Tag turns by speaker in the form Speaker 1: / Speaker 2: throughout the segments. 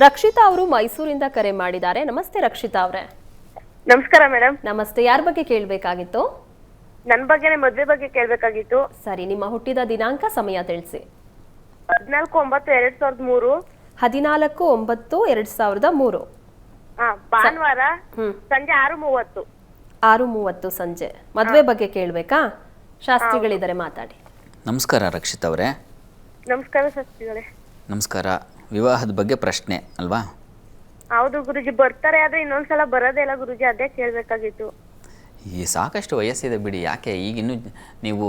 Speaker 1: ರಕ್ಷಿತಾ ಅವರು ಮೈಸೂರಿಂದ ಕರೆ ಮಾಡಿದ್ದಾರೆ. ನಮಸ್ತೆ ರಕ್ಷಿತಾ ಅವರೇ.
Speaker 2: ನಮಸ್ಕಾರ ಮೇಡಮ್
Speaker 1: ನಮಸ್ತೆ. ಯಾರ ಬಗ್ಗೆ ಕೇಳಬೇಕಾಗಿತ್ತು?
Speaker 2: ನನ್ ಬಗ್ಗೆನೇ ಮದ್ವೆ ಬಗ್ಗೆ ಕೇಳ್ಬೇಕಾಗಿತ್ತು.
Speaker 1: ಸರಿ ನಿಮ್ಮ ಹುಟ್ಟಿದ ದಿನಾಂಕ ಸಮಯ ತಿಳಿಸಿ.
Speaker 2: ಹದಿನಾಲ್ಕು ಒಂಬತ್ತು ಎರಡ್ ಸಾವಿರದ ಮೂರು.
Speaker 1: ಹದಿನಾಲ್ಕು ಒಂಬತ್ತು ಎರಡ್ ಸಾವಿರದ ಮೂರು.
Speaker 2: ಹಾ ಭಾನುವಾರ
Speaker 1: ಹ್ಮ್.
Speaker 2: ಸಂಜೆ ಆರು ಮೂವತ್ತು.
Speaker 1: ಆರು ಮೂವತ್ತು ಸಂಜೆ. ಮದುವೆ ಬಗ್ಗೆ ಕೇಳಬೇಕಾ? ಶಾಸ್ತ್ರಿಗಳಿದ್ದಾರೆ ಮಾತಾಡಿ.
Speaker 3: ನಮಸ್ಕಾರ ರಕ್ಷಿತ್ ಅವರೇ.
Speaker 2: ನಮಸ್ಕಾರ ಶಾಸ್ತ್ರಿಗಳೇ.
Speaker 3: ನಮಸ್ಕಾರ. ವಿವಾಹದ ಬಗ್ಗೆ ಪ್ರಶ್ನೆ ಅಲ್ವಾ?
Speaker 2: ಹೌದು ಗುರುಜಿ. ಬರ್ತಾರೆ ಆದ್ರೆ ಇನ್ನೊಂದ್ಸಲ ಬರೋದೇ ಇಲ್ಲ ಗುರುಜಿ. ಅದೇ ಕೇಳಬೇಕಾಗಿತ್ತು.
Speaker 3: ಈ ಸಾಕಷ್ಟು ವಯಸ್ಸಿದೆ ಬಿಡಿ. ಯಾಕೆ? ಈಗಿನ್ನೂ ನೀವು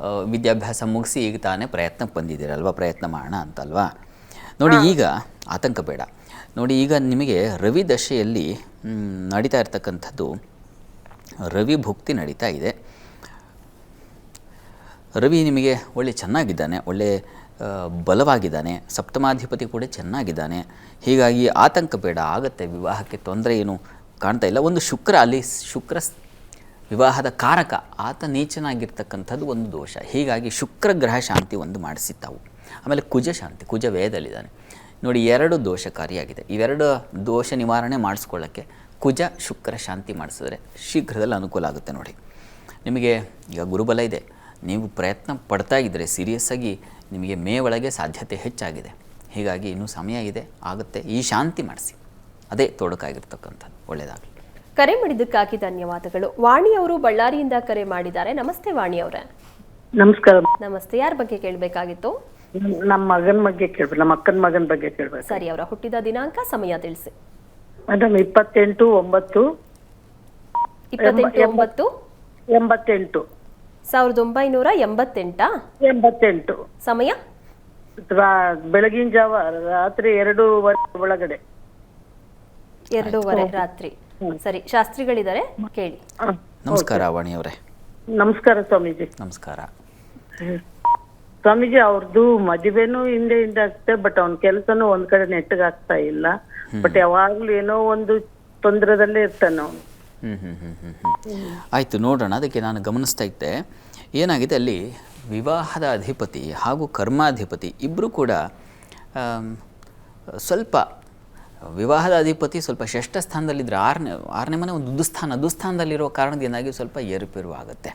Speaker 3: ಆ, ವಿದ್ಯಾಭ್ಯಾಸ ಮುಗಿಸಿ ಈಗ ತಾನೇ ಪ್ರಯತ್ನಕ್ಕೆ ಬಂದಿದ್ದೀರಲ್ವಾ ಪ್ರಯತ್ನ ಮಾಡೋಣ ಅಂತಲ್ವಾ? ನೋಡಿ ಈಗ ಆತಂಕ ಬೇಡ. ನೋಡಿ ಈಗ ನಿಮಗೆ ರವಿ ದಶೆಯಲ್ಲಿ ಮ್, ನಡೀತಾ ಇರ್ತಕ್ಕಂಥದ್ದು ರವಿ ಭುಕ್ತಿ ನಡೀತಾ ಇದೆ. ರವಿ ನಿಮಗೆ ಒಳ್ಳೆ ಚೆನ್ನಾಗಿದ್ದಾನೆ ಒಳ್ಳೆ ಬಲವಾಗಿದ್ದಾನೆ, ಸಪ್ತಮಾಧಿಪತಿ ಕೂಡ ಚೆನ್ನಾಗಿದ್ದಾನೆ. ಹೀಗಾಗಿ ಆತಂಕ ಬೇಡ, ಆಗತ್ತೆ, ವಿವಾಹಕ್ಕೆ ತೊಂದರೆ ಏನು ಕಾಣ್ತಾ ಇಲ್ಲ. ಒಂದು ಶುಕ್ರ ಅಲ್ಲಿ, ಶುಕ್ರ ವಿವಾಹದ ಕಾರಕ, ಆತ ನೀಚನಾಗಿರ್ತಕ್ಕಂಥದ್ದು ಒಂದು ದೋಷ. ಹೀಗಾಗಿ ಶುಕ್ರ ಗ್ರಹ ಶಾಂತಿ ಒಂದು ಮಾಡಿಸಿದ್ದಾವು ಆಮೇಲೆ ಕುಜ ಶಾಂತಿ, ಕುಜ ವೇದಲ್ಲಿದ್ದಾನೆ ನೋಡಿ, ಎರಡು ದೋಷಕಾರಿಯಾಗಿದೆ. ಇವೆರಡು ದೋಷ ನಿವಾರಣೆ ಮಾಡಿಸ್ಕೊಳ್ಳೋಕ್ಕೆ ಕುಜ, ಶುಕ್ರ ಶಾಂತಿ ಮಾಡಿಸಿದ್ರೆ ಶೀಘ್ರದಲ್ಲಿ ಅನುಕೂಲ ಆಗುತ್ತೆ ನೋಡಿ. ನಿಮಗೆ ಈಗ ಗುರುಬಲ ಇದೆ. ನೀವು ಪ್ರಯತ್ನ ಪಡ್ತಾ ಇದ್ದರೆ ಸೀರಿಯಸ್ ಆಗಿ ನಿಮಗೆ ಮೇ ಒಳಗೆ ಸಾಧ್ಯತೆ ಹೆಚ್ಚಾಗಿದೆ. ಹೀಗಾಗಿ ಇನ್ನೂ ಸಮಯ ಇದೆ. ಆಗುತ್ತೆ. ಈ ಶಾಂತಿ ಮಾಡಿಸಿ. ಅದೇ ತೊಡಕಾಗಿರ್ತಕ್ಕಂಥದ್ದು. ಒಳ್ಳೆಯದಾಗಲಿ.
Speaker 1: ಕರೆ ಮಾಡಿದ್ದಕ್ಕಾಗಿ ಧನ್ಯವಾದಗಳು. ವಾಣಿ ಅವರು ಬಳ್ಳಾರಿಯಿಂದ ಕರೆ ಮಾಡಿದ್ದಾರೆ. ನಮಸ್ತೆ ವಾಣಿ ಅವರೇ.
Speaker 4: ನಮಸ್ಕಾರ.
Speaker 1: ನಮಸ್ತೆ. ಯಾರ ಬಗ್ಗೆ ಕೇಳಬೇಕಾಗಿತ್ತು?
Speaker 4: ನಮ್- ನಮ್ಮ ಮಗನ ಬಗ್ಗೆ ಕೇಳಬೇಕು. ನಮ್ಮ ಅಕ್ಕನ ಮಗನ ಬಗ್ಗೆ ಕೇಳಬೇಕು.
Speaker 1: ಸರಿ ಅವರ ಹುಟ್ಟಿದ ದಿನಾಂಕ ಸಮಯ ತಿಳಿಸಿ.
Speaker 4: ಮೇಡಮ್ ಇಪ್ಪತ್ತೆಂಟು ಒಂಬತ್ತು.
Speaker 1: ಇಪ್ಪತ್ತೆಂಟು ಒಂಬತ್ತು.
Speaker 4: ಎಂಬತ್ತೆಂಟು.
Speaker 1: ಸಾವಿರದ ಒಂಬೈನೂರ ಎಂಬತ್ತೆಂಟಾ?
Speaker 4: ಎಂಬತ್ತೆಂಟು.
Speaker 1: ಸಮಯ?
Speaker 4: ರಾ- ಬೆಳಗಿನ ಜಾವ ರಾತ್ರಿ ಎರಡೂವರೆ ಒಳಗಡೆ.
Speaker 1: ಎರಡೂವರೆ ರಾತ್ರಿ. ಸರಿ ಶಾಸ್ತ್ರಿಗಳಿದ್ದಾರೆ ಕೇಳಿ.
Speaker 3: ನಮಸ್ಕಾರ ವಾಣಿಯವರೇ
Speaker 4: ನಮಸ್ಕಾರ ಸ್ವಾಮೀಜಿ.
Speaker 3: ನಮಸ್ಕಾರ.
Speaker 4: ಸ್ವಾಮೀಜಿ ಅವ್ರದ್ದು ಮದುವೆನೂ ಹಿಂದೆ ಹಿಂದೆ ಆಗ್ತದೆ ಬಟ್ ಅವ್ನ ಕೆಲಸನೂ ಒಂದ್ ಕಡೆ ನೆಟ್ಟಗಾಗ್ತಾ ಇಲ್ಲ. ಬಟ್ ಯಾವಾಗ್ಲೂ ಏನೋ ಒಂದು ತೊಂದರೆದಲ್ಲೇ ಇರ್ತಾನೆ ಅವನು.
Speaker 3: ಆಯಿತು, ನೋಡೋಣ. ಅದಕ್ಕೆ ನಾನು ಗಮನಿಸ್ತಾ ಇದ್ದೆ. ಏನಾಗಿದೆ ಅಲ್ಲಿ? ವಿವಾಹದ ಅಧಿಪತಿ ಹಾಗೂ ಕರ್ಮಾಧಿಪತಿ ಇಬ್ಬರು ಕೂಡ ಸ್ವಲ್ಪ ವಿವಾಹದ ಅಧಿಪತಿ, ಸ್ವಲ್ಪ ಷಷ್ಠ ಸ್ಥಾನದಲ್ಲಿದ್ದರೆ ಆರನೇ ಆರನೇ ಮನೆ ಒಂದು ದುಸ್ಥಾನ. ದುಸ್ಥಾನದಲ್ಲಿರೋ ಕಾರಣದಿಂದಾಗಿ ಸ್ವಲ್ಪ ಏರುಪೇರು ಆಗುತ್ತೆ.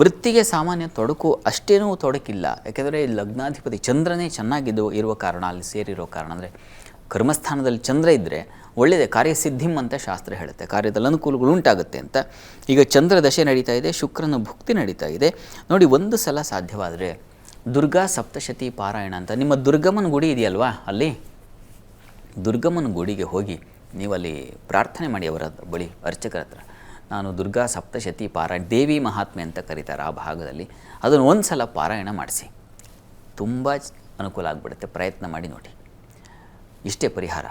Speaker 3: ವೃತ್ತಿಗೆ ಸಾಮಾನ್ಯ ತೊಡಕು ಅಷ್ಟೇನೂ ತೊಡಕಿಲ್ಲ. ಯಾಕೆಂದರೆ ಲಗ್ನಾಧಿಪತಿ ಚಂದ್ರನೇ ಚೆನ್ನಾಗಿದ್ದು, ಇರುವ ಕಾರಣ, ಅಲ್ಲಿ ಸೇರಿರೋ ಕಾರಣ. ಅಂದರೆ ಕರ್ಮಸ್ಥಾನದಲ್ಲಿ ಚಂದ್ರ ಇದ್ದರೆ ಒಳ್ಳೆಯದೇ ಕಾರ್ಯಸಿದ್ಧಿಂ ಅಂತ ಶಾಸ್ತ್ರ ಹೇಳುತ್ತೆ. ಕಾರ್ಯದಲ್ಲಿ ಅನುಕೂಲಗಳು ಉಂಟಾಗುತ್ತೆ ಅಂತ. ಈಗ ಚಂದ್ರ ದಶೆ ನಡೀತಾ ಇದೆ, ಶುಕ್ರನ ಭುಕ್ತಿ ನಡೀತಾ ಇದೆ. ನೋಡಿ, ಒಂದು ಸಲ ಸಾಧ್ಯವಾದರೆ ದುರ್ಗಾ ಸಪ್ತಶತಿ ಪಾರಾಯಣ ಅಂತ. ನಿಮ್ಮ ದುರ್ಗಮ್ಮನ ಗುಡಿ ಇದೆಯಲ್ವಾ ಅಲ್ಲಿ? ದುರ್ಗಮ್ಮನ ಗುಡಿಗೆ ಹೋಗಿ ನೀವಲ್ಲಿ ಪ್ರಾರ್ಥನೆ ಮಾಡಿ ಅವರ ಬಳಿ, ಅರ್ಚಕರ ಹತ್ರ. ನಾನು ದುರ್ಗಾ ಸಪ್ತಶತಿ ಪಾರಾಯಣ, ದೇವಿ ಮಹಾತ್ಮೆ ಅಂತ ಕರೀತಾರೆ ಆ ಭಾಗದಲ್ಲಿ. ಅದನ್ನು ಒಂದು ಸಲ ಪಾರಾಯಣ ಮಾಡಿಸಿ. ತುಂಬ ಅನುಕೂಲ ಆಗಿಬಿಡುತ್ತೆ. ಪ್ರಯತ್ನ ಮಾಡಿ ನೋಡಿ. ಇಷ್ಟೇ ಪರಿಹಾರ.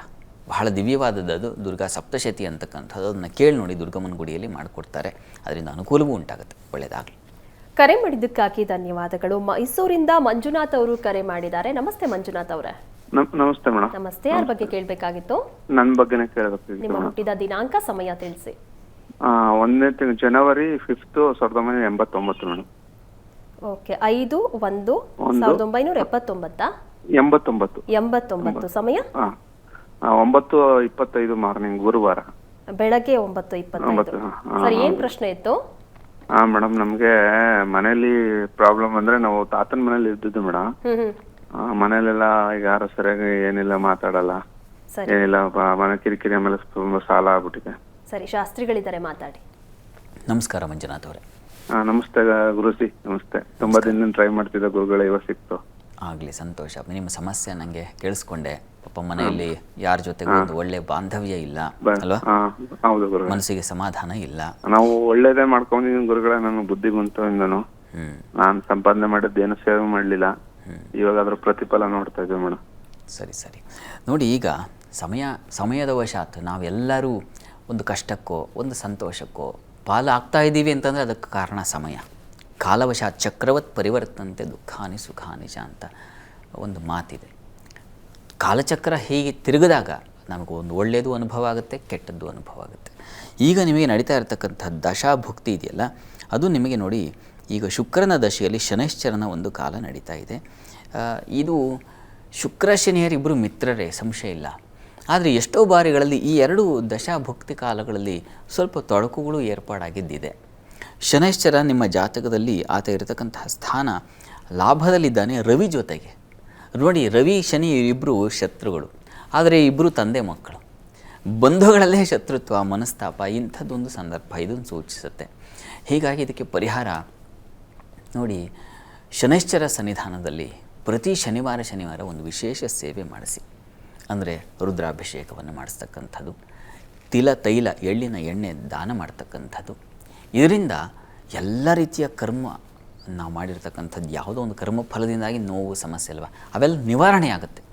Speaker 3: ಬಹಳ ದಿವ್ಯವಾದದ್ದು ದುರ್ಗಾ ಸಪ್ತಶತಿ ಅಂತಕ್ಕಂಥದ್ದು ಅದನ್ನು ಕೇಳಿ ನೋಡಿ ದುರ್ಗಮ್ಮನ ಗುಡಿಯಲ್ಲಿ ಮಾಡಿಕೊಡ್ತಾರೆ. ಅದರಿಂದ ಅನುಕೂಲವೂ ಉಂಟಾಗುತ್ತೆ. ಒಳ್ಳೆಯದಾಗಲಿ
Speaker 1: ಕರೆ ಮಾಡಿದ್ದಕ್ಕಾಗಿ ಧನ್ಯವಾದಗಳು. ಮೈಸೂರಿಂದ ಮಂಜುನಾಥ್ ಅವರು ಕರೆ ಮಾಡಿದ್ದಾರೆ. ನಮಸ್ತೆ ಮಂಜುನಾಥ್ ಅವರೇ.
Speaker 5: ನಮಸ್ತೆ ಮೇಡಮ್
Speaker 1: ನಮಸ್ತೆ. ಯಾರ ಬಗ್ಗೆ ಕೇಳಬೇಕಾಗಿತ್ತು?
Speaker 5: ನನ್ನ ಬಗ್ಗೆನೇ ಕೇಳಬೇಕಾಗಿತ್ತು
Speaker 1: ನಿಮ್ಮ ಹುಟ್ಟಿದ ದಿನಾಂಕ ಸಮಯ ತಿಳಿಸಿ.
Speaker 5: ಒಂದನೇ ತಿಂಗಳು ಜನವರಿ ಫಿಫ್ತ್ ಸಾವಿರದ ಒಂಬೈನೂರ ಎಂಬತ್ತೊಂಬತ್ತು ಮೇಡಮ್
Speaker 1: ಓಕೆ. ಐದು ಒಂದು
Speaker 5: ಒಂದು.
Speaker 1: ಸಾವಿರದ ಒಂಬೈನೂರ ಎಪ್ಪತ್ತೊಂಬತ್ತಾ.
Speaker 5: ಎಂಬತ್ತೊಂಬತ್ತು.
Speaker 1: ಎಂಬತ್ತೊಂಬತ್ತು. ಸಮಯ?
Speaker 5: ಹಾ. ಆ, ಒಂಬತ್ತು ಇಪ್ಪತ್ತೈದು ಮಾರ್ನಿಂಗ್ ಗುರುವಾರ.
Speaker 1: ಬೆಳಗ್ಗೆ ಒಂಬತ್ತು ಇಪ್ಪತ್ತೈದು.
Speaker 5: ಒಂಬತ್ತು, ಹಾ,
Speaker 1: ಸರಿ ಏನ್ ಪ್ರಶ್ನೆ ಇತ್ತು?
Speaker 5: ಹಾ ಮೇಡಮ್ ನಮ್ಗೆ ಮನೇಲಿ ಪ್ರಾಬ್ಲಮ್ ಅಂದ್ರೆ ನಾವು ತಾತನ ಮನೇಲಿ ಇದ್ದಿದ್ದು ಮೇಡಮ್.
Speaker 1: ಹ್ಮ್ ಹ್ಮ್.
Speaker 5: ಮನೇಲೆಲ್ಲ ಈಗ ಯಾರು ಸರಿಯಾಗಿ ಏನಿಲ್ಲ ಮಾತಾಡಲ್ಲ.
Speaker 1: ಸರಿ.
Speaker 5: ಏನಿಲ್ಲ ಪ- ಮನೆ ಕಿರಿಕಿರಿ ಆಮೇಲೆ ತುಂಬಾ ಸಾಲ ಆಗ್ಬಿಟ್ಟಿದೆ.
Speaker 1: ಸರಿ ಶಾಸ್ತ್ರಿಗಳಿದ್ದಾರೆ ಮಾತಾಡಿ.
Speaker 3: ನಮಸ್ಕಾರ ಮಂಜುನಾಥ್ ಅವರೇ.
Speaker 5: ಹಾ ನಮಸ್ತೆ ಗುರುಸಿ ನಮಸ್ತೆ. ತುಂಬಾ ದಿನದಿಂದ ಟ್ರೈ ಮಾಡ್ತಿದ್ದ ಗುರುಗಳ ಇವಾಗ ಸಿಕ್ತು.
Speaker 3: ಆಗಲಿ ಸಂತೋಷ. ನಿಮ್ಮ ಸಮಸ್ಯೆ ನನಗೆ ಕೇಳಿಸ್ಕೊಂಡೆ. ಪಾಪ ಮನೆಯಲ್ಲಿ ಯಾರ ಜೊತೆಗೂ ಒಂದು ಒಳ್ಳೆ ಬಾಂಧವ್ಯ ಇಲ್ಲ. ಅಲ್ವಾ?
Speaker 5: ಹಾ ಹೌದು ಗುರುಗಳೇ.
Speaker 3: ಮನಸ್ಸಿಗೆ ಸಮಾಧಾನ ಇಲ್ಲ.
Speaker 5: ನಾವು ಒಳ್ಳೇದೇ ಮಾಡ್ಕೊಂಡಿದ್ದೀನಿ ಗುರುಗಳೇ ನಾನು ಬುದ್ಧಿ ಬಂತು
Speaker 3: ಹ್ಮ್.
Speaker 5: ನಾನ್ ಸಂಪಾದನೆ ಮಾಡಿದ್ದೇನು ಸೇವೆ ಮಾಡ್ಲಿಲ್ಲ. ಇವಾಗ ಅದ್ರ ಪ್ರತಿಫಲ ನೋಡ್ತಾ ಇದ್ದೀವಿ ಮೇಡಮ್
Speaker 3: ಸರಿ ಸರಿ. ನೋಡಿ ಈಗ ಸಮಯ ಸಮಯದ ವಶಾತ್ ನಾವೆಲ್ಲರೂ ಒಂದು ಕಷ್ಟಕ್ಕೋ ಒಂದು ಸಂತೋಷಕ್ಕೋ ಪಾಲು ಪಾಲಾಗ್ತಾ ಇದ್ದೀವಿ ಅಂತಂದರೆ ಅದಕ್ಕೆ ಕಾರಣ ಸಮಯ. ಕಾಲವಶಾತ್ ಚಕ್ರವತ್ ಪರಿವರ್ತಂತೆ ದುಃಖಾನಿ ಸುಖಾನಿ ಅಂತ ಒಂದು ಮಾತಿದೆ. ಕಾಲಚಕ್ರ ಹೀಗೆ ತಿರುಗಿದಾಗ ನಮಗೆ ಒಂದು ಒಳ್ಳೆಯದು ಅನುಭವ ಆಗುತ್ತೆ, ಕೆಟ್ಟದ್ದು ಅನುಭವ ಆಗುತ್ತೆ. ಈಗ ನಿಮಗೆ ನಡೀತಾ ಇರತಕ್ಕಂಥ ದಶಾಭುಕ್ತಿ ಇದೆಯಲ್ಲ, ಅದು ನಿಮಗೆ ನೋಡಿ ಈಗ ಶುಕ್ರನ ದಶೆಯಲ್ಲಿ ಶನೈಶ್ಚರನ ಒಂದು ಕಾಲ ನಡೀತಾ ಇದೆ. ಇದು ಶುಕ್ರ ಶನಿಯರಿಬ್ಬರು ಮಿತ್ರರೇ, ಸಂಶಯ ಇಲ್ಲ. ಆದರೆ ಎಷ್ಟೋ ಬಾರಿಗಳಲ್ಲಿ ಈ ಎರಡು ದಶಾಭುಕ್ತಿ ಕಾಲಗಳಲ್ಲಿ ಸ್ವಲ್ಪ ತೊಡಕುಗಳು ಏರ್ಪಾಡಾಗಿದ್ದಿದೆ. ಶನೈಶ್ಚರ ನಿಮ್ಮ ಜಾತಕದಲ್ಲಿ ಆತ ಇರತಕ್ಕಂತಹ ಸ್ಥಾನ ಲಾಭದಲ್ಲಿದ್ದಾನೆ ರವಿ ಜೊತೆಗೆ. ನೋಡಿ, ರವಿ, ಶನಿ ಇಬ್ಬರು ಶತ್ರುಗಳು. ಆದರೆ ಇಬ್ಬರು ತಂದೆ ಮಕ್ಕಳು. ಬಂಧುಗಳಲ್ಲೇ ಶತ್ರುತ್ವ, ಮನಸ್ತಾಪ, ಇಂಥದ್ದೊಂದು ಸಂದರ್ಭ ಇದನ್ನು ಸೂಚಿಸುತ್ತೆ. ಹೀಗಾಗಿ ಇದಕ್ಕೆ ಪರಿಹಾರ ನೋಡಿ, ಶನೈಶ್ಚರ ಸನ್ನಿಧಾನದಲ್ಲಿ ಪ್ರತಿ ಶನಿವಾರ ಶನಿವಾರ ಒಂದು ವಿಶೇಷ ಸೇವೆ ಮಾಡಿಸಿ. ಅಂದರೆ ರುದ್ರಾಭಿಷೇಕವನ್ನು ಮಾಡಿಸ್ತಕ್ಕಂಥದ್ದು. ತಿಲ ತೈಲ ಎಳ್ಳಿನ ಎಣ್ಣೆ ದಾನ ಮಾಡ್ತಕ್ಕಂಥದ್ದು. ಇದರಿಂದ ಎಲ್ಲ ರೀತಿಯ ಕರ್ಮ ನಾವು ಮಾಡಿರ್ತಕ್ಕಂಥದ್ದು ಯಾವುದೋ ಒಂದು ಕರ್ಮ ಫಲದಿಂದಾಗಿ ನೋವು ಸಮಸ್ಯೆ ಅಲ್ವಾ? ಅವೆಲ್ಲ ನಿವಾರಣೆ ಆಗುತ್ತೆ.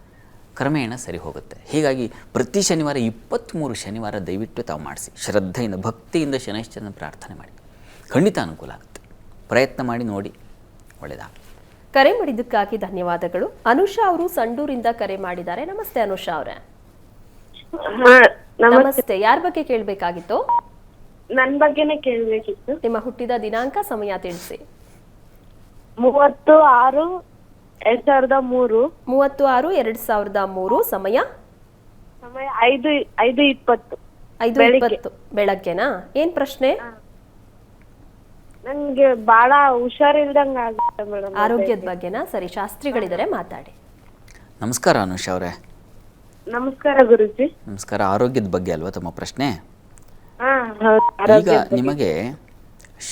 Speaker 3: ಕ್ರಮೇಣ ಸರಿ ಹೋಗುತ್ತೆ. ಹೀಗಾಗಿ ಪ್ರತಿ ಶನಿವಾರ ಇಪ್ಪತ್ತ್ಮೂರು ಶನಿವಾರ ದಯವಿಟ್ಟು ತಾವು ಮಾಡಿಸಿ. ಶ್ರದ್ಧೆಯಿಂದ ಭಕ್ತಿಯಿಂದ ಶನೈಶ್ಚರನ ಪ್ರಾರ್ಥನೆ ಮಾಡಿ. ಖಂಡಿತ ಅನುಕೂಲ ಆಗುತ್ತೆ. ಪ್ರಯತ್ನ ಮಾಡಿ ನೋಡಿ. ಒಳ್ಳೆಯದಾಗಲಿ
Speaker 1: ಕರೆ ಮಾಡಿದ್ದಕ್ಕಾಗಿ ಧನ್ಯವಾದಗಳು. ಅನುಷಾ ಅವರು ಸಂಡೂರಿಂದ ಕರೆ ಮಾಡಿದ್ದಾರೆ. ನಮಸ್ತೆ ಅನುಷಾ ಅವರೇ.
Speaker 2: ನಮಸ್ತೆ.
Speaker 1: ಯಾರ ಬಗ್ಗೆ ಕೇಳಬೇಕಾಗಿತ್ತು?
Speaker 2: ನನ್ ಬಗ್ಗೆನೇ ಕೇಳ್ಬೇಕಿತ್ತು.
Speaker 1: ನಿಮ್ಮ ಹುಟ್ಟಿದ ದಿನಾಂಕ ಸಮಯ ತಿಳಿಸಿ.
Speaker 2: ಮೂವತ್ತು ಆರು ಎರಡ್ ಸಾವಿರದ ಮೂರು.
Speaker 1: ಮೂವತ್ತು ಆರು ಎರಡ್ ಸಾವಿರದ ಮೂರು ಸಮಯ?
Speaker 2: ಸಮಯ ಐದು ಐದು ಇಪ್ಪತ್ತು.
Speaker 1: ಐದು
Speaker 2: ಬೆಳಿಗ್ಗೆ.
Speaker 1: ಇಪ್ಪತ್ತು. ಬೆಳಗ್ಗೆನಾ? ಏನ್ ಪ್ರಶ್ನೆ?
Speaker 2: ನಂಗೆ ಬಹಳ ಹುಷಾರಿಲ್ದಂಗ ಆಗುತ್ತೆ ಮೇಡಮ್
Speaker 1: ಆರೋಗ್ಯದ ಬಗ್ಗೆನಾ? ಸರಿ ಶಾಸ್ತ್ರಿಗಳಿದ್ದಾರೆ ಮಾತಾಡಿ.
Speaker 3: ನಮಸ್ಕಾರ ಅನುಷ್ ಅವರೇ.
Speaker 2: ನಮಸ್ಕಾರ ಗುರುಜಿ.
Speaker 3: ನಮಸ್ಕಾರ ಆರೋಗ್ಯದ ಬಗ್ಗೆ ಅಲ್ವಾ ತಮ್ಮ ಪ್ರಶ್ನೆ? ಈಗ ನಿಮಗೆ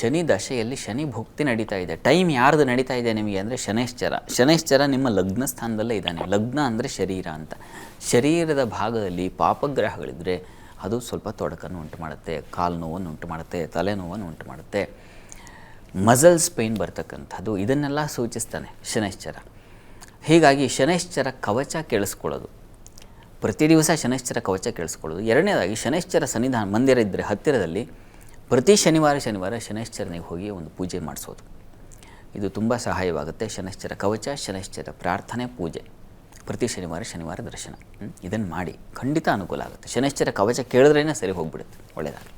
Speaker 3: ಶನಿ ದಶೆಯಲ್ಲಿ ಶನಿ ಭುಕ್ತಿ ನಡೀತಾ ಇದೆ. ಟೈಮ್ ಯಾರ್ದು ನಡೀತಾ ಇದೆ ನಿಮಗೆ ಅಂದರೆ ಶನೈಶ್ಚರ. ಶನೈಶ್ಚರ ನಿಮ್ಮ ಲಗ್ನ ಸ್ಥಾನದಲ್ಲೇ ಇದ್ದಾನೆ. ಲಗ್ನ ಅಂದರೆ ಶರೀರ ಅಂತ. ಶರೀರದ ಭಾಗದಲ್ಲಿ ಪಾಪಗ್ರಹಗಳಿದ್ರೆ ಅದು ಸ್ವಲ್ಪ ತೊಡಕನ್ನು ಉಂಟು ಮಾಡುತ್ತೆ ಕಾಲು ನೋವನ್ನು ಉಂಟು ಮಾಡುತ್ತೆ ತಲೆನೋವನ್ನು ಉಂಟು ಮಾಡುತ್ತೆ. ಮಸಲ್ಸ್ ಪೇಯ್ನ್ ಬರ್ತಕ್ಕಂಥದ್ದು. ಇದನ್ನೆಲ್ಲ ಸೂಚಿಸ್ತಾನೆ ಶನೈಶ್ಚರ. ಹೀಗಾಗಿ ಶನೈಶ್ಚರ ಕವಚ ಕೇಳಿಸ್ಕೊಳ್ಳೋದು ಪ್ರತಿ ದಿವಸ ಶನೈಶ್ಚರ ಕವಚ ಕೇಳಿಸ್ಕೊಳ್ಳೋದು. ಎರಡನೇದಾಗಿ ಶನೈಶ್ಚರ ಸನ್ನಿಧಾನ ಮಂದಿರ ಇದ್ದರೆ ಹತ್ತಿರದಲ್ಲಿ ಪ್ರತಿ ಶನಿವಾರ ಶನಿವಾರ ಶನೈಶ್ಚರನಿಗೆ ಹೋಗಿ ಒಂದು ಪೂಜೆ ಮಾಡಿಸೋದು. ಇದು ತುಂಬ ಸಹಾಯವಾಗುತ್ತೆ. ಶನೈಶ್ಚರ ಕವಚ ಶನೈಶ್ಚರ ಪ್ರಾರ್ಥನೆ ಪೂಜೆ. ಪ್ರತಿ ಶನಿವಾರ ಶನಿವಾರ ದರ್ಶನ. ಇದನ್ನು ಮಾಡಿ ಖಂಡಿತ ಅನುಕೂಲ ಆಗುತ್ತೆ. ಶನೈಶ್ಚರ ಕವಚ ಕೇಳಿದ್ರೇ ಸರಿ ಹೋಗ್ಬಿಡುತ್ತೆ. ಒಳ್ಳೆಯದಾಗಿ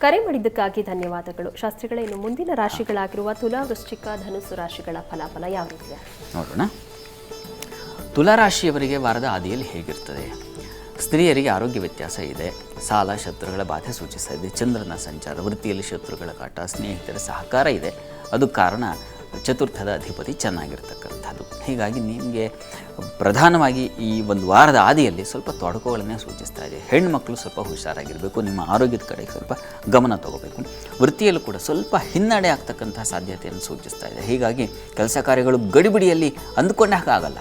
Speaker 1: ಕರೆ ಮಾಡಿದ್ದಕ್ಕಾಗಿ ಧನ್ಯವಾದಗಳು. ಶಾಸ್ತ್ರಿಗಳ ಇನ್ನು ಮುಂದಿನ ರಾಶಿಗಳಾಗಿರುವ ತುಲಾ ವೃಶ್ಚಿಕ ಧನುಸು ರಾಶಿಗಳ ಫಲಾಫಲ ಯಾವ ರೀತಿಯ
Speaker 3: ನೋಡೋಣ. ತುಲಾರಾಶಿಯವರಿಗೆ ವಾರದ ಆದಿಯಲ್ಲಿ ಹೇಗಿರ್ತದೆ? ಸ್ತ್ರೀಯರಿಗೆ ಆರೋಗ್ಯ ವ್ಯತ್ಯಾಸ ಇದೆ. ಸಾಲ, ಶತ್ರುಗಳ ಬಾಧೆ ಸೂಚಿಸ್ತಾ ಚಂದ್ರನ ಸಂಚಾರ, ವೃತ್ತಿಯಲ್ಲಿ ಶತ್ರುಗಳ ಕಾಟ, ಸ್ನೇಹಿತರ ಸಹಕಾರ ಇದೆ. ಅದು ಕಾರಣ ಚತುರ್ಥದ ಅಧಿಪತಿ ಚೆನ್ನಾಗಿರ್ತಕ್ಕಂಥದ್ದು. ಹೀಗಾಗಿ ನಿಮಗೆ ಪ್ರಧಾನವಾಗಿ ಈ ಒಂದು ವಾರದ ಆದಿಯಲ್ಲಿ ಸ್ವಲ್ಪ ತೊಡಕುಗಳನ್ನೇ ಸೂಚಿಸ್ತಾ ಇದೆ. ಹೆಣ್ಮಕ್ಳು ಸ್ವಲ್ಪ ಹುಷಾರಾಗಿರಬೇಕು. ನಿಮ್ಮ ಆರೋಗ್ಯದ ಕಡೆಗೆ ಸ್ವಲ್ಪ ಗಮನ ತಗೋಬೇಕು. ವೃತ್ತಿಯಲ್ಲೂ ಕೂಡ ಸ್ವಲ್ಪ ಹಿನ್ನಡೆ ಆಗ್ತಕ್ಕಂಥ ಸಾಧ್ಯತೆಯನ್ನು ಸೂಚಿಸ್ತಾ ಇದೆ. ಹೀಗಾಗಿ ಕೆಲಸ ಕಾರ್ಯಗಳು ಗಡಿಬಿಡಿಯಲ್ಲಿ ಅಂದ್ಕೊಂಡಾಗ ಆಗಲ್ಲ.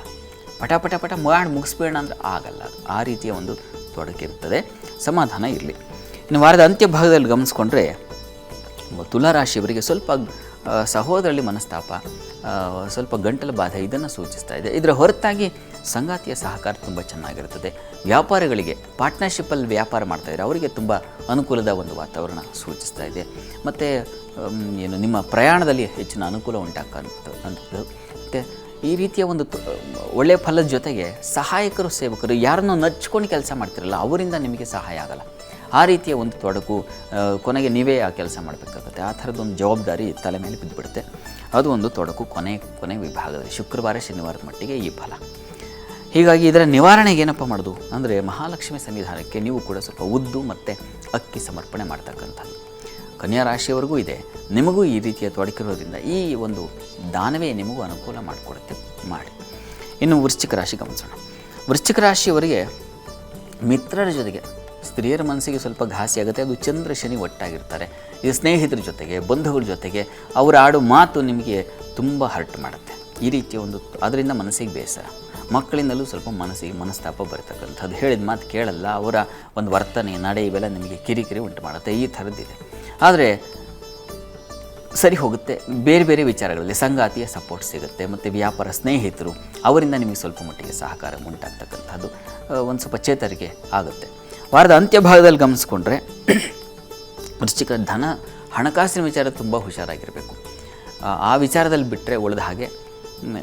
Speaker 3: ಪಟ ಪಟ ಪಟ ಮಾಡಿ ಮುಗಿಸ್ಬೇಡ ಅಂದರೆ ಆಗಲ್ಲ. ಆ ರೀತಿಯ ಒಂದು ತೊಡಕಿರ್ತದೆ ಸಮಾಧಾನ ಇರಲಿ. ಇನ್ನು ವಾರದ ಅಂತ್ಯ ಭಾಗದಲ್ಲಿ ಗಮನಿಸ್ಕೊಂಡ್ರೆ ತುಲಾರಾಶಿಯವರಿಗೆ ಸ್ವಲ್ಪ ಸಹೋದರಲ್ಲಿ ಮನಸ್ತಾಪ ಸ್ವಲ್ಪ ಗಂಟಲ ಬಾಧೆ ಇದನ್ನು ಸೂಚಿಸ್ತಾ ಇದೆ. ಇದರ ಹೊರತಾಗಿ ಸಂಗಾತಿಯ ಸಹಕಾರ ತುಂಬ ಚೆನ್ನಾಗಿರುತ್ತದೆ. ವ್ಯಾಪಾರಿಗಳಿಗೆ ಪಾರ್ಟ್ನರ್ಶಿಪ್ಪಲ್ಲಿ ವ್ಯಾಪಾರ ಮಾಡ್ತಾಯಿದ್ರೆ ಅವರಿಗೆ ತುಂಬ ಅನುಕೂಲದ ಒಂದು ವಾತಾವರಣ ಸೂಚಿಸ್ತಾ ಇದೆ. ಮತ್ತು ಏನು, ನಿಮ್ಮ ಪ್ರಯಾಣದಲ್ಲಿ ಹೆಚ್ಚಿನ ಅನುಕೂಲ ಉಂಟಾಗ್ತದೆ ಮತ್ತು ಈ ರೀತಿಯ ಒಂದು ಒಳ್ಳೆಯ ಫಲದ ಜೊತೆಗೆ ಸಹಾಯಕರು, ಸೇವಕರು ಯಾರನ್ನು ನಚ್ಕೊಂಡು ಕೆಲಸ ಮಾಡ್ತಿರಲ್ಲ, ಅವರಿಂದ ನಿಮಗೆ ಸಹಾಯ ಆಗಲ್ಲ. ಆ ರೀತಿಯ ಒಂದು ತೊಡಕು ಕೊನೆಗೆ ನೀವೇ ಆ ಕೆಲಸ ಮಾಡಬೇಕಾಗುತ್ತೆ. ಆ ಥರದ್ದೊಂದು ಜವಾಬ್ದಾರಿ ತಲೆ ಮೇಲೆ ಬಿದ್ದುಬಿಡುತ್ತೆ. ಅದು ಒಂದು ತೊಡಕು ಕೊನೆ ಕೊನೆ ವಿಭಾಗದಲ್ಲಿ, ಶುಕ್ರವಾರ, ಶನಿವಾರದ ಮಟ್ಟಿಗೆ ಈ ಫಲ. ಹೀಗಾಗಿ ಇದರ ನಿವಾರಣೆಗೆ ಏನಪ್ಪ ಮಾಡೋದು? ಅಂದರೆ ಮಹಾಲಕ್ಷ್ಮಿ ಸನ್ನಿಧಾನಕ್ಕೆ ನೀವು ಕೂಡ ಸ್ವಲ್ಪ ಉದ್ದು ಮತ್ತು ಅಕ್ಕಿ ಸಮರ್ಪಣೆ ಮಾಡ್ತಕ್ಕಂಥದ್ದು. ಕನ್ಯಾ ರಾಶಿಯವರೆಗೂ ಇದೆ. ನಿಮಗೂ ಈ ರೀತಿಯ ತೊಡಕಿರೋದ್ರಿಂದ ಈ ಒಂದು ದಾನವೇ ನಿಮಗೂ ಅನುಕೂಲ ಮಾಡಿಕೊಡುತ್ತೆ, ಮಾಡಿ. ಇನ್ನು ವೃಶ್ಚಿಕ ರಾಶಿ ಗಮನಿಸೋಣ. ವೃಶ್ಚಿಕ ರಾಶಿಯವರಿಗೆ ಮಿತ್ರರ ಜೊತೆಗೆ ಸ್ತ್ರೀಯರ ಮನಸ್ಸಿಗೆ ಸ್ವಲ್ಪ ಘಾಸಿ ಆಗುತ್ತೆ. ಅದು ಚಂದ್ರ, ಶನಿ ಒಟ್ಟಾಗಿರ್ತಾರೆ. ಇದು ಸ್ನೇಹಿತರ ಜೊತೆಗೆ, ಬಂಧುಗಳ ಜೊತೆಗೆ ಅವರ ಆಡು ಮಾತು ನಿಮಗೆ ತುಂಬ ಹರ್ಟ್ ಮಾಡುತ್ತೆ. ಈ ರೀತಿಯ ಒಂದು ಅದರಿಂದ ಮನಸ್ಸಿಗೆ ಬೇಸರ. ಮಕ್ಕಳಿಂದಲೂ ಸ್ವಲ್ಪ ಮನಸ್ಸಿಗೆ ಮನಸ್ತಾಪ ಬರ್ತಕ್ಕಂಥದ್ದು. ಹೇಳಿದ ಮಾತು ಕೇಳಲ್ಲ. ಅವರ ಒಂದು ವರ್ತನೆ, ನಡೆ ಇವೆಲ್ಲ ನಿಮಗೆ ಕಿರಿಕಿರಿ ಉಂಟು ಮಾಡುತ್ತೆ. ಈ ಥರದ್ದಿದೆ. ಆದರೆ ಸರಿ ಹೋಗುತ್ತೆ. ಬೇರೆ ಬೇರೆ ವಿಚಾರಗಳಲ್ಲಿ ಸಂಗಾತಿಯ ಸಪೋರ್ಟ್ ಸಿಗುತ್ತೆ ಮತ್ತು ವ್ಯಾಪಾರ ಸ್ನೇಹಿತರು ಅವರಿಂದ ನಿಮಗೆ ಸ್ವಲ್ಪ ಮಟ್ಟಿಗೆ ಸಹಕಾರ ಉಂಟಾಗ್ತಕ್ಕಂಥದ್ದು ಒಂದು ಸ್ವಲ್ಪ ಚೇತರಿಕೆ ಆಗುತ್ತೆ. ವಾರದ ಅಂತ್ಯ ಭಾಗದಲ್ಲಿ ಗಮನಿಸ್ಕೊಂಡ್ರೆ ವೃಶ್ಚಿಕ ಧನ ಹಣಕಾಸಿನ ವಿಚಾರ ತುಂಬ ಹುಷಾರಾಗಿರಬೇಕು. ಆ, ವಿಚಾರದಲ್ಲಿ ಬಿಟ್ಟರೆ ಉಳಿದ ಹಾಗೆ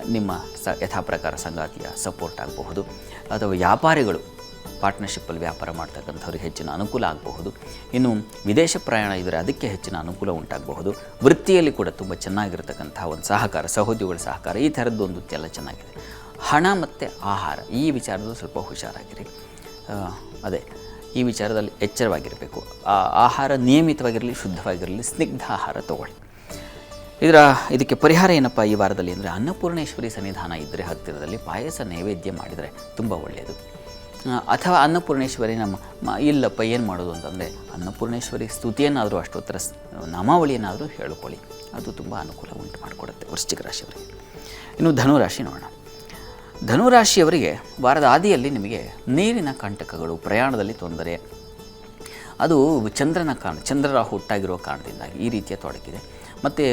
Speaker 3: ನಿಮ್ಮ ಸ ಯಥಾ ಸಂಗಾತಿಯ ಸಪೋರ್ಟ್ ಆಗಬಹುದು. ಅಥವಾ ವ್ಯಾಪಾರಿಗಳು ಪಾರ್ಟ್ನರ್ಶಿಪ್ಪಲ್ಲಿ ವ್ಯಾಪಾರ ಮಾಡ್ತಕ್ಕಂಥವ್ರಿಗೆ ಹೆಚ್ಚಿನ ಅನುಕೂಲ ಆಗಬಹುದು. ಇನ್ನು ವಿದೇಶ ಪ್ರಯಾಣ ಇದ್ದರೆ ಅದಕ್ಕೆ ಹೆಚ್ಚಿನ ಅನುಕೂಲ ಉಂಟಾಗಬಹುದು. ವೃತ್ತಿಯಲ್ಲಿ ಕೂಡ ತುಂಬ ಚೆನ್ನಾಗಿರ್ತಕ್ಕಂಥ ಒಂದು ಸಹಕಾರ, ಸಹೋದ್ಯೋಗಿಗಳ ಸಹಕಾರ, ಈ ಥರದ್ದು ಒಂದು ಎಲ್ಲ ಚೆನ್ನಾಗಿದೆ. ಹಣ ಮತ್ತು ಆಹಾರ, ಈ ವಿಚಾರದಲ್ಲೂ ಸ್ವಲ್ಪ ಹುಷಾರಾಗಿರಿ. ಅದೇ, ಈ ವಿಚಾರದಲ್ಲಿ ಎಚ್ಚರವಾಗಿರಬೇಕು. ಆಹಾರ ನಿಯಮಿತವಾಗಿರಲಿ, ಶುದ್ಧವಾಗಿರಲಿ, ಸ್ನಿಗ್ಧ ಆಹಾರ ತಗೊಳ್ಳಿ. ಇದರ, ಇದಕ್ಕೆ ಪರಿಹಾರ ಏನಪ್ಪ ಈ ವಾರದಲ್ಲಿ ಅಂದರೆ ಅನ್ನಪೂರ್ಣೇಶ್ವರಿ ಸನ್ನಿಧಾನ ಇದ್ದರೆ ಹತ್ತಿರದಲ್ಲಿ ಪಾಯಸ ನೈವೇದ್ಯ ಮಾಡಿದರೆ ತುಂಬ ಒಳ್ಳೆಯದು. ಅಥವಾ ಅನ್ನಪೂರ್ಣೇಶ್ವರಿ ನಮ್ಮ ಇಲ್ಲಪ್ಪ, ಏನು ಮಾಡೋದು ಅಂತಂದರೆ, ಅನ್ನಪೂರ್ಣೇಶ್ವರಿ ಸ್ತುತಿಯನ್ನಾದರೂ ಅಷ್ಟೋತ್ತರ ನಾಮಾವಳಿಯನ್ನಾದರೂ ಹೇಳ್ಕೊಳ್ಳಿ. ಅದು ತುಂಬ ಅನುಕೂಲ ಉಂಟು ಮಾಡಿಕೊಡುತ್ತೆ ವೃಶ್ಚಿಕ ರಾಶಿಯವರಿಗೆ. ಇನ್ನು ಧನುರಾಶಿ ನೋಡೋಣ. ಧನುರಾಶಿಯವರಿಗೆ ವಾರದ ಆದಿಯಲ್ಲಿ ನಿಮಗೆ ನೀರಿನ ಕಂಟಕಗಳು, ಪ್ರಯಾಣದಲ್ಲಿ ತೊಂದರೆ, ಅದು ಚಂದ್ರನ ಕಾರಣ ಚಂದ್ರರ ಹುಟ್ಟಾಗಿರೋ ಕಾರಣದಿಂದಾಗಿ ಈ ರೀತಿಯ ತೊಡಕಿದೆ. ಮತ್ತು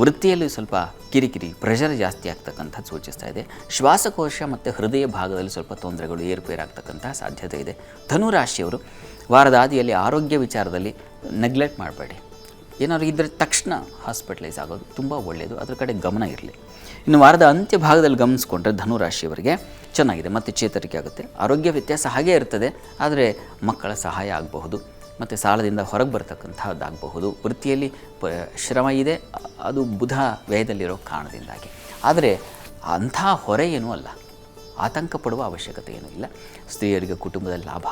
Speaker 3: ವೃತ್ತಿಯಲ್ಲಿ ಸ್ವಲ್ಪ ಕಿರಿಕಿರಿ ಪ್ರೆಷರ್ ಜಾಸ್ತಿ ಆಗ್ತಕ್ಕಂಥದ್ದು ಸೂಚಿಸ್ತಾ ಇದೆ. ಶ್ವಾಸಕೋಶ ಮತ್ತು ಹೃದಯ ಭಾಗದಲ್ಲಿ ಸ್ವಲ್ಪ ತೊಂದರೆಗಳು ಏರುಪೇರಾಗ್ತಕ್ಕಂಥ ಸಾಧ್ಯತೆ ಇದೆ. ಧನುರಾಶಿಯವರು ವಾರದ ಆದಿಯಲ್ಲಿ ಆರೋಗ್ಯ ವಿಚಾರದಲ್ಲಿ ನೆಗ್ಲೆಕ್ಟ್ ಮಾಡಬೇಡಿ. ಏನಾದ್ರು ಇದ್ದರೆ ತಕ್ಷಣ ಹಾಸ್ಪಿಟಲೈಸ್ ಆಗೋದು ತುಂಬ ಒಳ್ಳೆಯದು ಅದ್ರ ಕಡೆ ಗಮನ ಇರಲಿ. ಇನ್ನು ವಾರದ ಅಂತ್ಯ ಭಾಗದಲ್ಲಿ ಗಮನಿಸ್ಕೊಂಡ್ರೆ ಧನುರಾಶಿಯವರಿಗೆ ಚೆನ್ನಾಗಿದೆ, ಮತ್ತು ಚೇತರಿಕೆ ಆಗುತ್ತೆ. ಆರೋಗ್ಯ ವ್ಯತ್ಯಾಸ ಹಾಗೇ ಇರ್ತದೆ, ಆದರೆ ಮಕ್ಕಳ ಸಹಾಯ ಆಗಬಹುದು. ಮತ್ತು ಸಾಲದಿಂದ ಹೊರಗೆ ಬರ್ತಕ್ಕಂಥದ್ದಾಗಬಹುದು ವೃತ್ತಿಯಲ್ಲಿ ಪ, ಶ್ರಮ ಇದೆ, ಅದು ಬುಧ ವ್ಯಯದಲ್ಲಿರೋ ಕಾರಣದಿಂದಾಗಿ. ಆದರೆ ಅಂಥ ಹೊರೆ ಏನೂ ಅಲ್ಲ. ಆತಂಕ ಪಡುವ ಅವಶ್ಯಕತೆ ಏನೂ ಇಲ್ಲ. ಸ್ತ್ರೀಯರಿಗೆ ಕುಟುಂಬದ ಲಾಭ,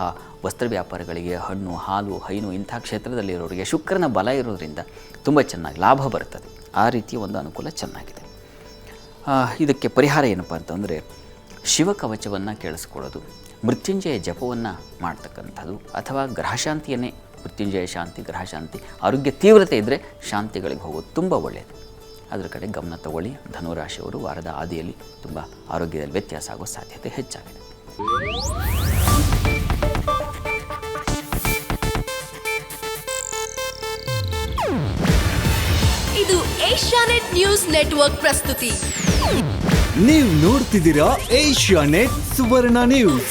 Speaker 3: ವಸ್ತ್ರ ವ್ಯಾಪಾರಗಳಿಗೆ ಹಣ್ಣು, ಹಾಲು, ಹೈನು ಇಂಥ ಕ್ಷೇತ್ರದಲ್ಲಿರೋರಿಗೆ ಶುಕ್ರನ ಬಲ ಇರೋದ್ರಿಂದ ತುಂಬ ಚೆನ್ನಾಗಿ ಲಾಭ ಬರ್ತದೆ. ಆ ರೀತಿಯ ಒಂದು ಅನುಕೂಲ ಚೆನ್ನಾಗಿದೆ. ಇದಕ್ಕೆ ಪರಿಹಾರ ಏನಪ್ಪ ಅಂತಂದರೆ ಶಿವಕವಚವನ್ನು ಕೇಳಿಸ್ಕೊಳ್ಳೋದು. ಮೃತ್ಯುಂಜಯ ಜಪವನ್ನು ಮಾಡ್ತಕ್ಕಂಥದ್ದು ಅಥವಾ ಗ್ರಹಶಾಂತಿಯನ್ನೇ ಮೃತ್ಯುಂಜಯ ಶಾಂತಿ ಗ್ರಹಶಾಂತಿ ಆರೋಗ್ಯ ತೀವ್ರತೆ ಇದ್ದರೆ ಶಾಂತಿಗಳಿಗೆ ಹೋಗೋದು ತುಂಬ ಒಳ್ಳೆಯದು ಅದರ ಕಡೆ ಗಮನ ತಗೊಳ್ಳಿ. ಧನುರಾಶಿಯವರು ವಾರದ ಆದಿಯಲ್ಲಿ ತುಂಬ ಆರೋಗ್ಯದಲ್ಲಿ ವ್ಯತ್ಯಾಸ ಆಗೋ ಸಾಧ್ಯತೆ ಹೆಚ್ಚಾಗಿದೆ.
Speaker 6: ಇದು ಏಷ್ಯಾನೆಟ್ ನ್ಯೂಸ್ ನೆಟ್ವರ್ಕ್ ಪ್ರಸ್ತುತಿ.
Speaker 7: ನೀವು ನೋಡ್ತಿದ್ದೀರಾ ಏಷ್ಯಾ ನೆಟ್ ಸುವರ್ಣ ನ್ಯೂಸ್.